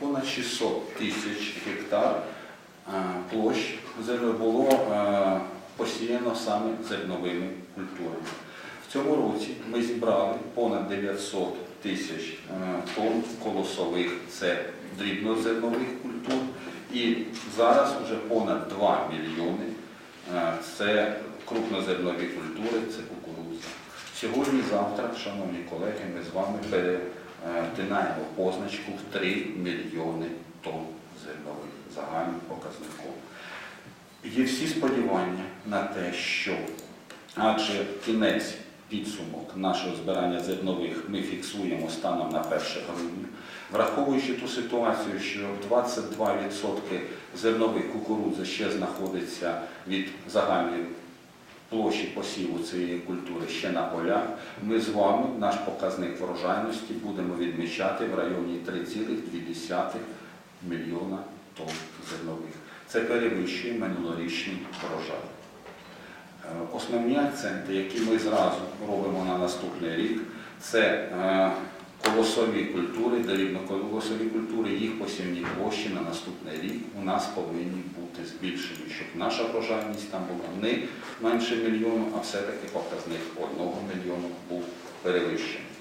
понад 600 тисяч гектар е, площ було е, посіяно саме зерновими культурами. В цьому році ми зібрали понад 900 тисяч е, тонн колосових, це дрібнозернових культур, і зараз вже понад 2 мільйони це крупнозернові культури, це кукурудза. Сьогодні, завтра, шановні колеги, ми з вами перетинаємо позначку в 3 мільйони тонн зернових загальним показником. Є всі сподівання на те, що адже кінець підсумок нашого збирання зернових ми фіксуємо станом на 1 грудня, враховуючи ту ситуацію, що 22% зернових кукурудзи ще знаходиться від загальної площі посіву цієї культури ще на полях, ми з вами наш показник врожайності будемо відмічати в районі 3,2 мільйона тонн зернових. Це перевищує минулорічний врожай. Е, Основні акценти, які ми зразу робимо на наступний рік, це е, колосові культури, дрібноколосові культури, їх посівні площі на наступний рік у нас повинні бути збільшені, наша врожайність там була не менше мільйону, а все-таки показник одного мільйону був перевищений.